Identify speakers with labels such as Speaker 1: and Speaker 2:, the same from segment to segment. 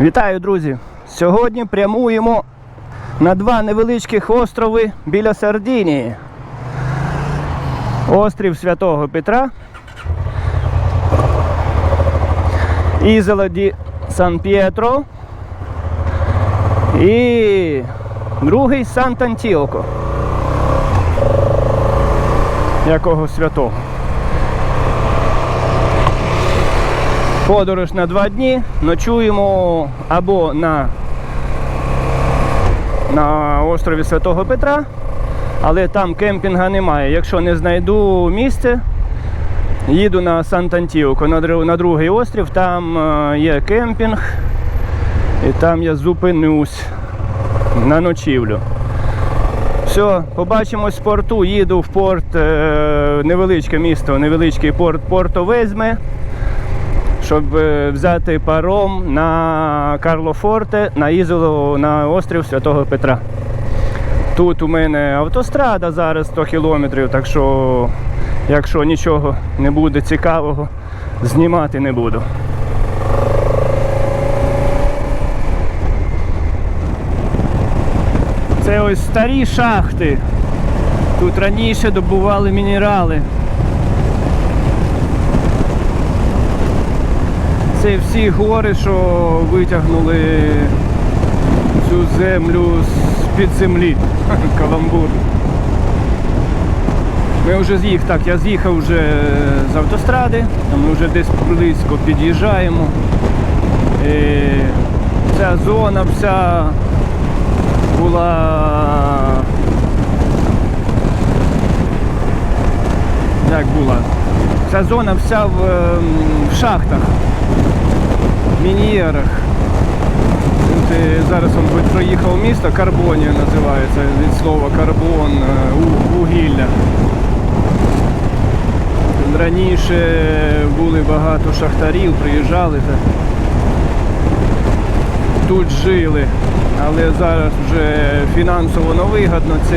Speaker 1: Вітаю, друзі! Сьогодні прямуємо на два невеличких острови біля Сардинії. Острів Святого Петра. Ізола ді Сан П'єтро. І другий Сант'Антіоко. Якого святого. Подорож на два дні. Ночуємо або на, на острові Святого Петра, але там кемпінга немає. Якщо не знайду місце, їду на Сант'Антіоко, на, другий острів, там е, є кемпінг, і там я зупинюсь на ночівлю. Все, побачимось в порту. Їду в порт, е, невеличке місто, невеличкий порт Порто Везьме щоб е, взяти паром на Карло Форте на Ізолу на острів Святого Петра. Тут у мене автострада зараз 100 кілометрів, так що, якщо нічого не буде цікавого, знімати не буду. Це ось старі шахти. Тут раніше добували мінерали. Це всі гори, що витягнули цю землю з-під землі. Каламбур. Ми вже з'їхали, так, я з'їхав вже з автостради, ми вже десь близько під'їжджаємо. Ця зона вся була як була? Ця зона вся в, ем, в шахтах мінієрах. Е, зараз би проїхав місто, Карбонія називається від слова карбон, е, вугілля. Раніше були багато шахтарів, приїжджали тут жили, але зараз вже фінансово невигідно це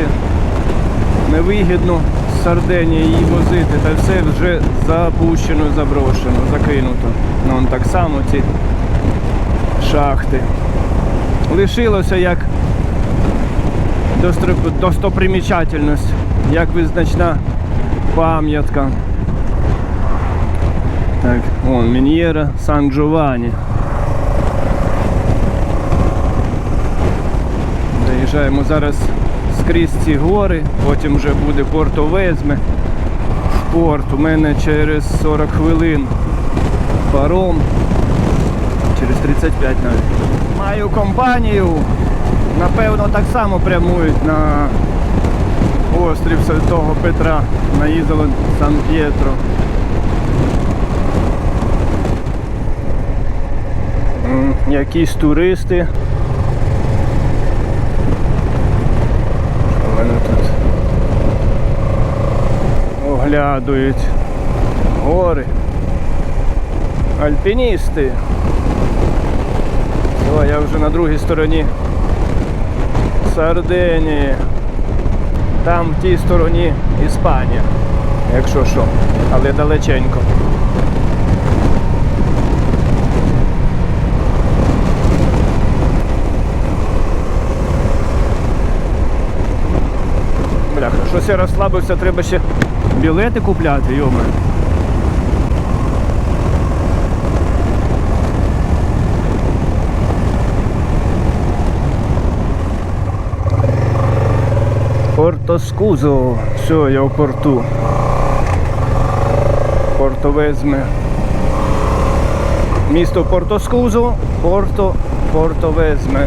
Speaker 1: невигідно Сардинії її возити, та все вже запущено, заброшено, закинуто. Ну, так само ці шахти. Лишилося як достопримічательність, як визначна пам'ятка. Так, вон Мін'єра Сан Джованні. Заїжджаємо зараз скрізь ці гори, потім вже буде Порто Везме. В порт у мене через 40 хвилин паром. Через 35 навіть. Маю компанію. Напевно, так само прямують на острів Святого Петра на ізоло Сан П'єтро. Якісь туристи. Що в мене тут? Оглядують гори. Альпіністи. О, я вже на другій стороні Сардинії. Там в тій стороні Іспанія, якщо що, але далеченько. Бляха, щось я розслабився, треба ще білети купляти, йома. Порто Скузо. Все, я в порту. Порто Везме. Місто Порто Скузо, Порто, Порто Везме.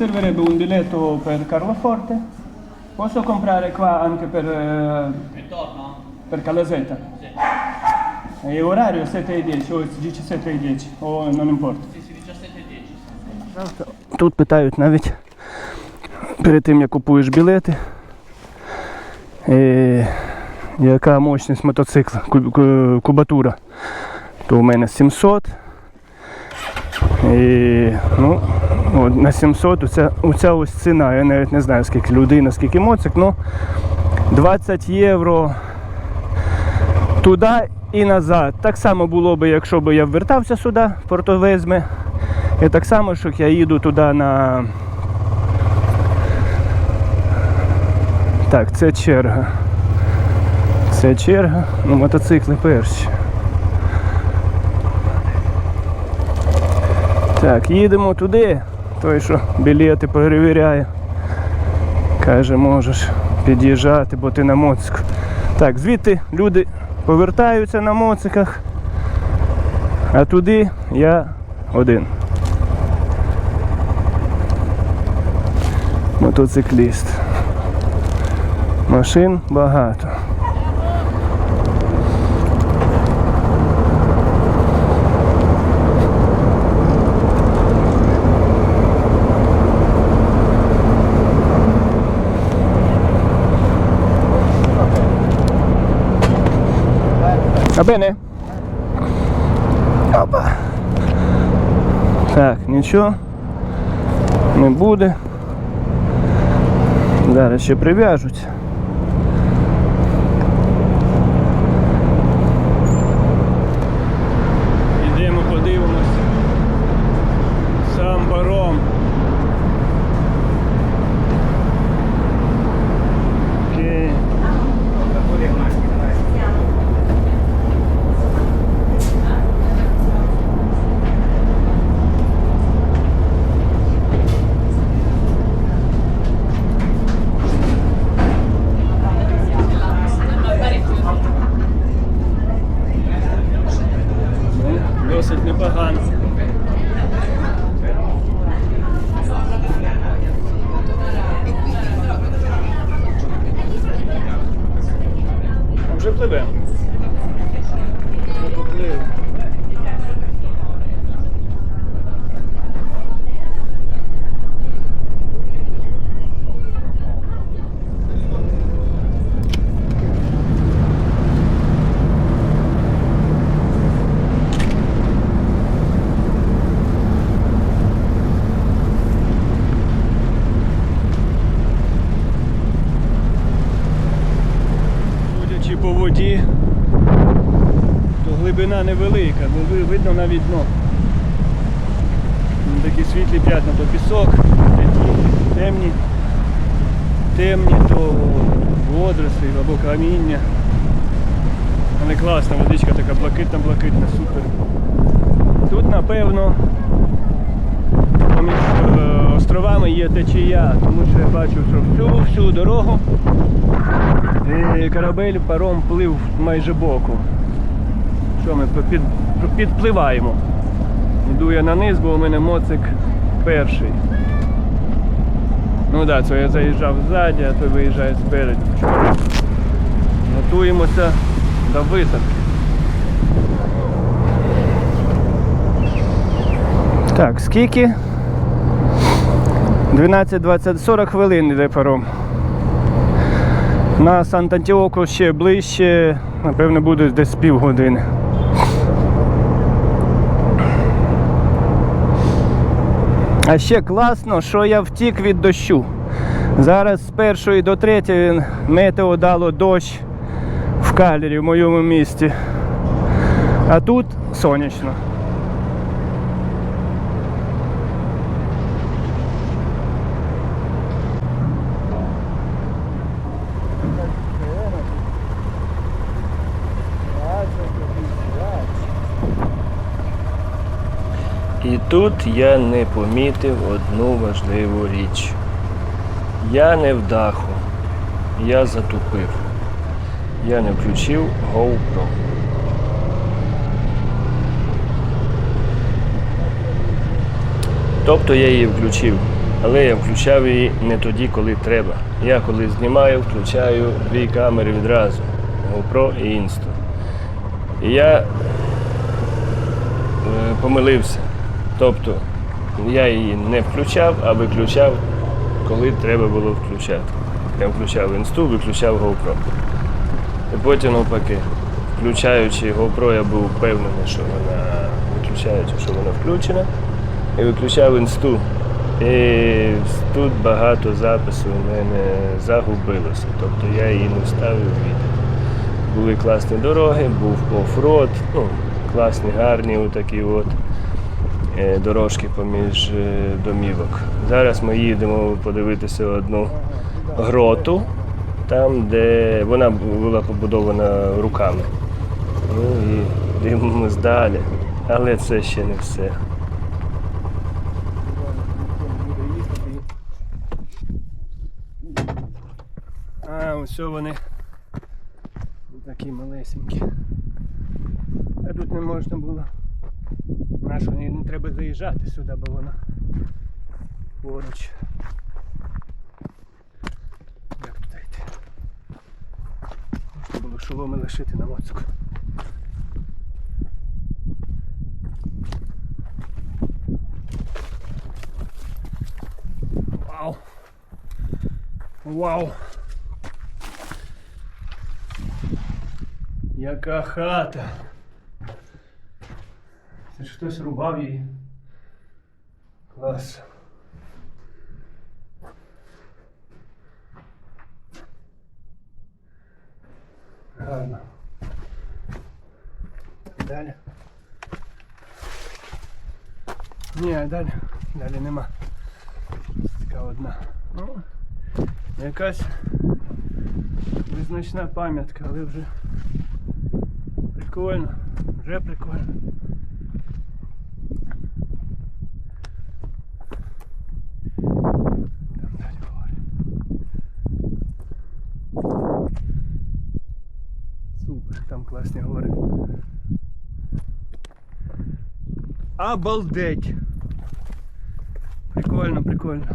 Speaker 1: Servirebbe un biglietto per Carloforte. Posso comprare qua anche per, eh,
Speaker 2: Ritorno?
Speaker 1: per Calasetta?
Speaker 2: Sì.
Speaker 1: E orario 7 e 10 o 17 e 10 o non importa.
Speaker 2: Sì, sì, 17 e 10.
Speaker 1: Тут питають навіть перед тим, як купуєш білети, е, яка мощність мотоцикла, ку- ку- кубатура. То у мене 700. І, ну, от, на 700 оця, оця ось ціна. Я навіть не знаю, скільки людина, скільки моцик, ну 20 євро туди і назад. Так само було б, якщо б я вертався сюди, в Портовезме. І так само, що я їду туди на. Так, це черга. Це черга. Ну, мотоцикли перші. Так, їдемо туди. Той, що білети перевіряє. Каже, можеш під'їжджати, бо ти на моцику. Так, звідти люди повертаються на моциках, а туди я один. Мотоцикліст. Машин багато. А bene? Опа. Так, нічого не буде. Зараз ще прив'яжуть. Ідемо подивимось. Сам паром. Окей. Досить непогано. А Вже пливе. Вже поплив. Судячи по то глибина невелика, бо видно навіть дно. Такі світлі п'ятна, то пісок, такі темні, темні, то водорослі або каміння. Але класна водичка така блакитна-блакитна, супер. Тут напевно поміж е, островами є течія, тому що я бачу, що всю всю дорогу і корабель паром плив майже боком. Що ми під, підпливаємо. Йду я на низ, бо у мене моцик перший. Ну так, да, це я заїжджав ззаді, а той виїжджає спереду. Готуємося до висадки. Так, скільки? 12, 20, 40 хвилин йде паром. На Сантантіоку ще ближче, напевно, буде десь півгодини. А ще класно, що я втік від дощу. Зараз з першої до третьої метео дало дощ в калері в моєму місті. А тут сонячно.
Speaker 3: І тут я не помітив одну важливу річ. Я не в даху, я затупив. Я не включив GoPro. Тобто я її включив, але я включав її не тоді, коли треба. Я коли знімаю, включаю дві камери відразу GoPro і Insta. І я е, помилився. Тобто я її не включав, а виключав, коли треба було включати. Я включав інсту, виключав GoPro. І потім навпаки. Включаючи GoPro, я був впевнений, що вона виключаючи, що вона включена. І виключав інсту. І тут багато запису в мене загубилося. Тобто я її не вставив відео. були класні дороги, був оффроад, ну, класні, гарні такі от дорожки поміж е, домівок. Зараз ми їдемо подивитися одну гроту, там, де вона була побудована руками. Ну і дивимось далі. Але це ще не все.
Speaker 1: А, ось вони. Такі малесенькі. А тут не можна було. Нашу не, не треба заїжджати сюди, бо воно поруч. Як туди йти? Можна було шоломи лишити на моцку. Вау! Вау! Яка хата! Це ж хтось рубав її. Клас. Гарно. Далі. Ні, далі. Далі нема. Така одна. Ну, якась визначна пам'ятка, але вже прикольно. Вже прикольно. Там далі гори. Супер, там класні гори. Обалдеть! Прикольно, прикольно.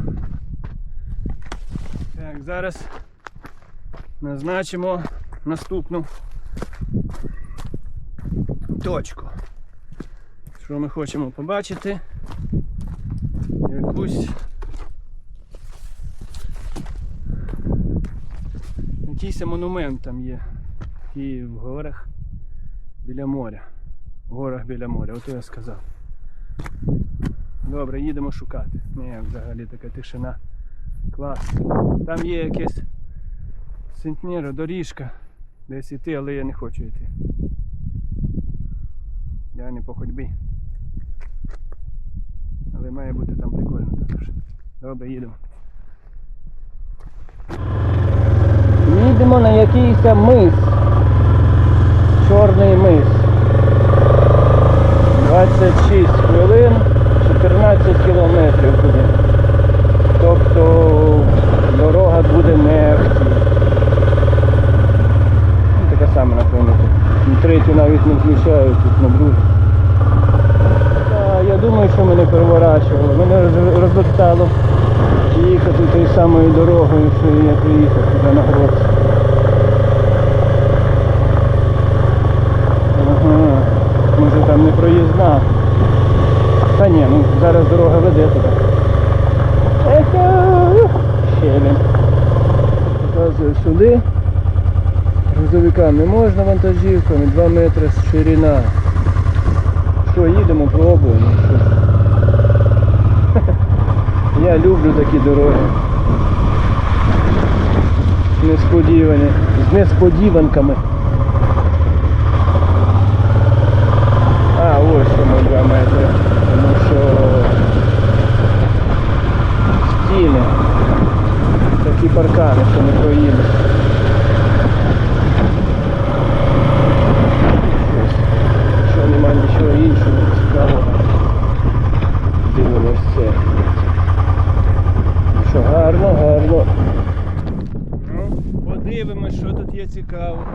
Speaker 1: Так, зараз назначимо наступну точку. Що ми хочемо побачити? Якусь якийсь монумент там є. І в горах біля моря. В горах біля моря, ото я сказав. Добре, їдемо шукати. Ні, взагалі така тишина. Клас. Там є якесь сентнєро, доріжка. Десь іти, але я не хочу йти. Я не по ходьбі. Але має бути там прикольно також. Добре, їдемо. Їдемо на якийсь мис. Чорний мис. 26 хвилин, 14 кілометрів буде. Тобто дорога буде не. Ну, така сама, напевно. Третю навіть не включаю, тут на другу. Я думаю, що мене переворачувало. Мене розвертало їхати тою самою дорогою, що я приїхав туди на грот. Ага, може там не проїзна. Та ні, ну зараз дорога веде туди. Еха, щелем. Показую сюди. Грузовикам не можна вантажівками, 2 метри ширина. Що, їдемо, пробуємо. Я люблю такі дороги. Несподівані. З несподіванками. А, ось чому 2 метри. Тому що стіни. Такі паркани, що не проїдеш. Що нема нічого іншого цікавого. Дивимось це. Що гарно, гарно. Ну, подивимось, що тут є цікаво.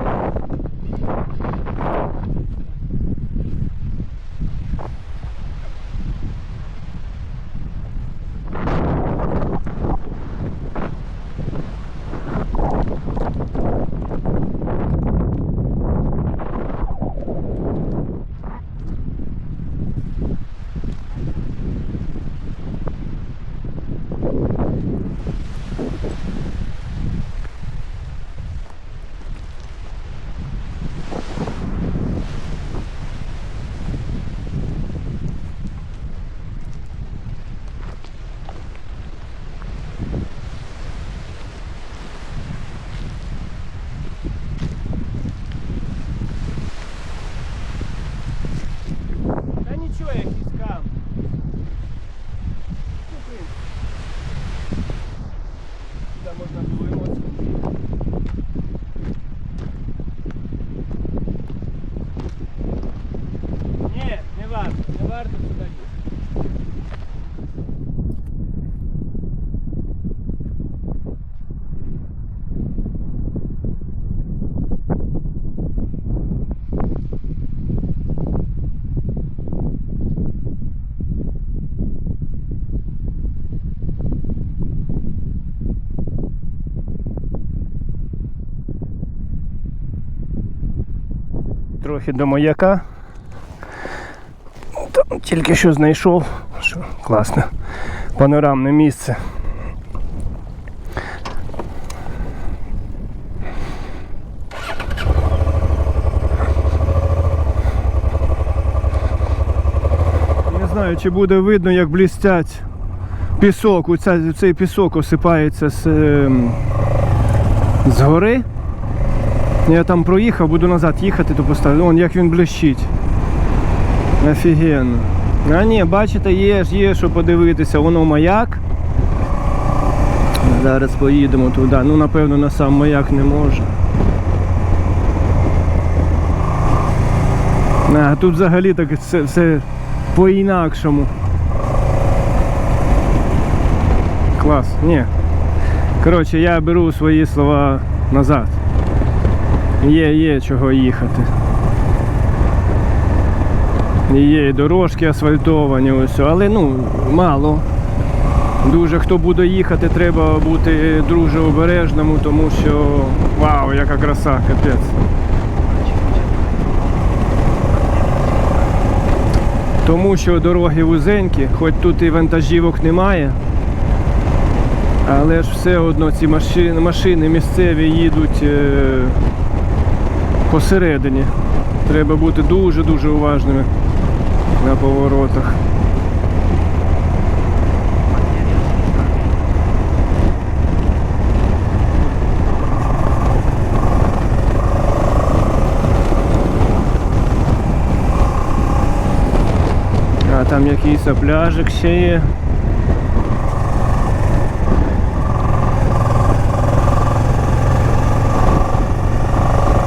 Speaker 1: Нічого, якийсь кам. Сюди можна було емоції. Ні, не варто, не варто сюди. їхати. Трохи до маяка. Там тільки що знайшов. Що класне. Панорамне місце. Не знаю, чи буде видно, як блістять пісок. Оця, цей пісок осипається з, ем, з гори. Я там проїхав, буду назад їхати, то поставлю. Вон як він блищить. Офігенно. А ні, бачите, є ж, є що подивитися, воно маяк. Зараз поїдемо туди. Ну, напевно, на сам маяк не можу. А тут взагалі так все, все по-інакшому. Клас, ні. Коротше, я беру свої слова назад. Є, є чого їхати. Є і дорожки асфальтовані, ось, але ну, мало. Дуже хто буде їхати, треба бути дуже обережному, тому що вау, яка краса, капець. Тому що дороги вузенькі, хоч тут і вантажівок немає, але ж все одно ці машини, машини місцеві їдуть е, посередині. Треба бути дуже-дуже уважними на поворотах. А там якийсь пляжик ще є.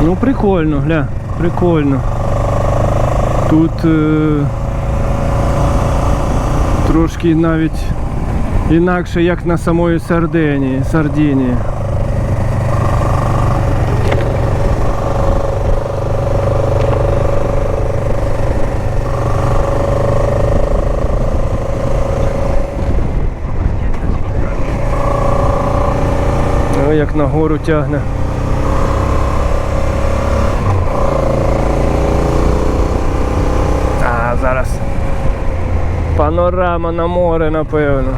Speaker 1: Ну прикольно, гля, прикольно. Тут е, трошки навіть інакше, як на самої Сардинії, Сардинії. Як на гору тягне. А, зараз. Панорама на море, напевно.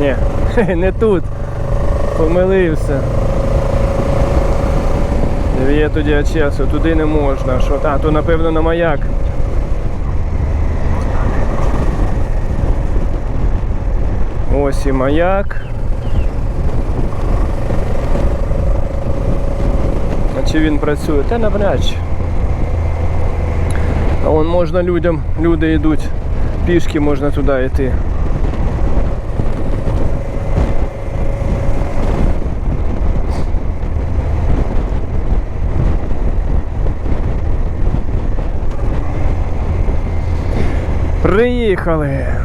Speaker 1: Ні, не тут. Помилився. Є тоді часу, туди не можна. Що? А, то напевно на маяк. Ось і маяк. А чи він працює? Та навряд чи. А вон можна людям, люди йдуть, пішки можна туди йти. Приїхали.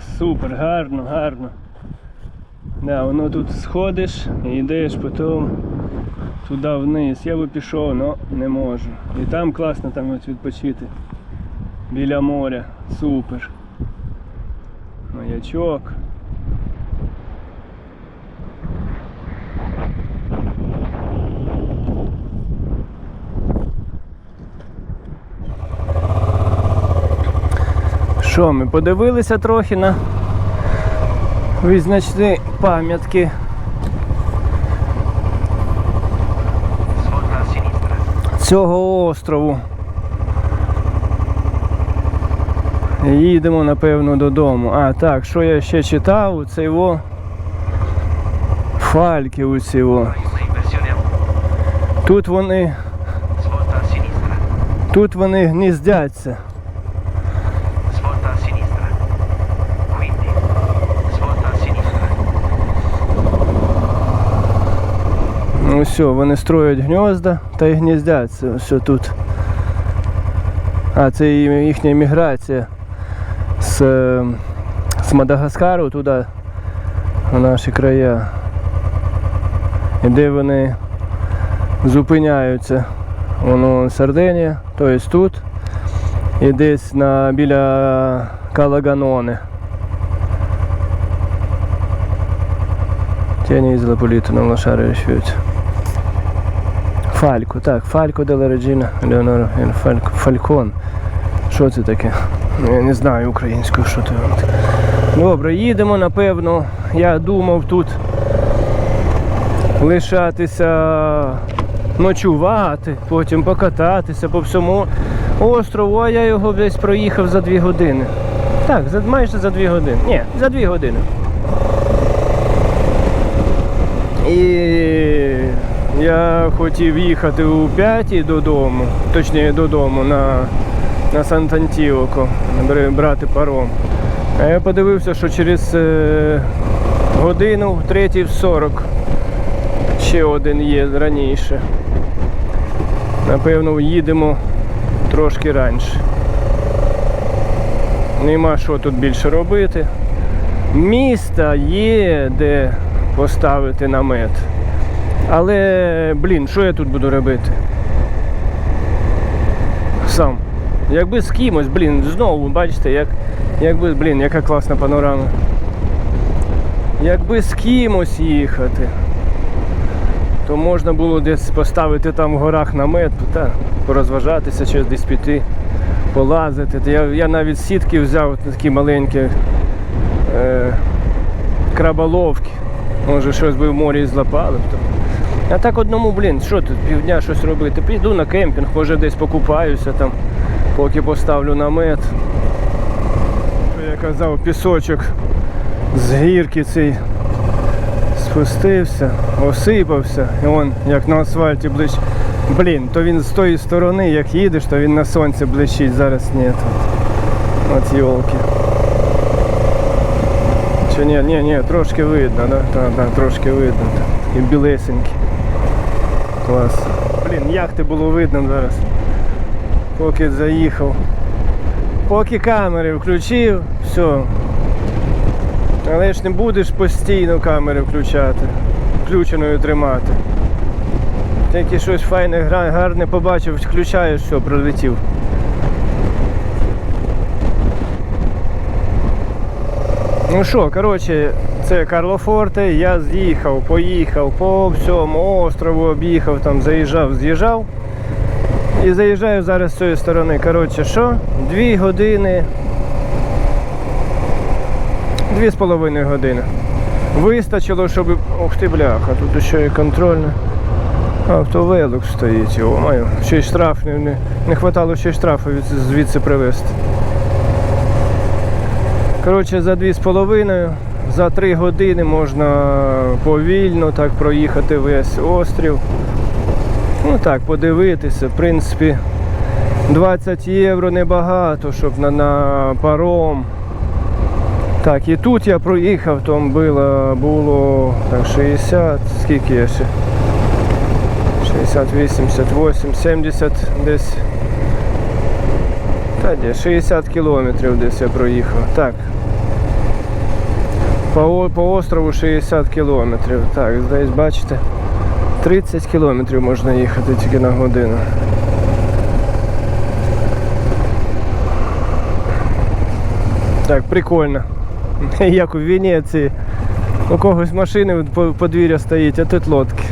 Speaker 1: Супер, гарно, гарно. Да, воно тут сходиш і йдеш потім туди вниз. Я би пішов, але не можу. І там класно там от відпочити. Біля моря. Супер. Маячок. Що, ми подивилися трохи на визначні пам'ятки. Цього острову. Їдемо, напевно, додому. А, так, що я ще читав, це його фальки у цього. Тут вони, тут вони гніздяться. Все, вони строять гнізда та й гніздяться. Ось тут. А, це їхня міграція з, з Мадагаскару туди, в наші края. І де вони зупиняються. Воно Сардинія, тобто тут. І десь на, біля Калаганони. Тіні із Лаполіту на Лошари швидше. Фалько, так, Фалько де Реджіна, Леонора Фалько, Фалькон. Що це таке? Ну, Я не знаю українською, що це. Добре, їдемо, напевно. Я думав тут лишатися, ночувати, потім покататися по всьому острову, а я його десь проїхав за дві години. Так, майже за дві години. Ні, за дві години. І я хотів їхати у 5 додому, точніше додому на, на Сантантіоко, брати паром. А я подивився, що через е, годину, в 3.40 ще один є раніше. Напевно, їдемо трошки раніше. Нема що тут більше робити. Міста є де поставити намет. Але, блін, що я тут буду робити? Сам. Якби з кимось, блін, знову, бачите, як, якби, блін, яка класна панорама. Якби з кимось їхати, то можна було десь поставити там в горах намет, та, порозважатися, щось десь піти, полазити. Я, я навіть сітки взяв такі маленькі е, краболовки. Може щось би в морі злапали. А так одному, блін, що тут півдня щось робити? Піду на кемпінг, може десь покупаюся там, поки поставлю намет. Що я казав, пісочок з гірки цей спустився, осипався, і он як на асфальті блищ. Блін, то він з тої сторони, як їдеш, то він на сонці блищить, зараз ні. От, йолки. Чи ні, ні, ні, трошки видно, да? Так, так, трошки видно. так. Такі білесенькі. Клас. Блін, яхти було видно зараз. Поки заїхав. Поки камери включив, все. Але ж не будеш постійно камери включати, включеною тримати. Тільки щось файне, гарне побачив, включаєш, все, пролетів. Ну що, коротше, це Карло Форте, я з'їхав, поїхав по всьому острову, об'їхав, там заїжджав, з'їжджав. І заїжджаю зараз з цієї сторони. Коротше, що? Дві години. Дві з половиною години. Вистачило, щоб. Ух ти бляха, тут ще і контрольне. Автовелик стоїть, його маю. Ще й штраф, не, не, не хватало ще й штрафу від, звідси привезти. Коротше, за дві з половиною, за три години можна повільно так проїхати весь острів. Ну так, подивитися. В принципі, 20 євро небагато, щоб на, на паром. Так, і тут я проїхав, там було, було так, 60, скільки я ще? 60, 80, 70 десь. Та де, 60 кілометрів десь я проїхав. Так. По, по острову 60 кілометрів. Так, десь бачите. 30 кілометрів можна їхати тільки на годину. Так, прикольно. Як у Венеції. У когось машини по- подвір'я стоїть, а тут лодки.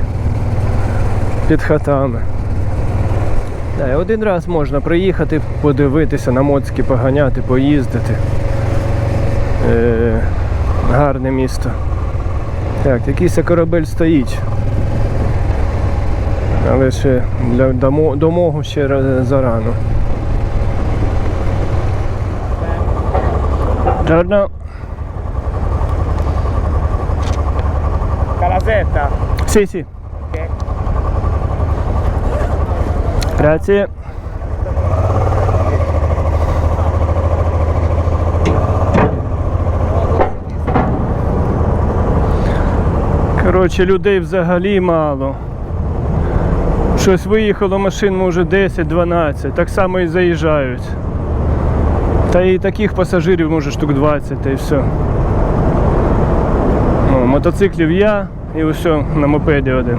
Speaker 1: Під хатами. І один раз можна приїхати, подивитися на моцки, поганяти, поїздити. Е, гарне місто. Так, якийсь корабель стоїть. Але ще для домо- до мого ще ра- зарано. Giorno.
Speaker 4: Calazetta.
Speaker 1: Sì, sì. Grazie. Коротше, людей взагалі мало. Щось виїхало машин, може 10-12, так само і заїжджають. Та і таких пасажирів може штук 20, та і все. Ну, мотоциклів я і все на мопеді один.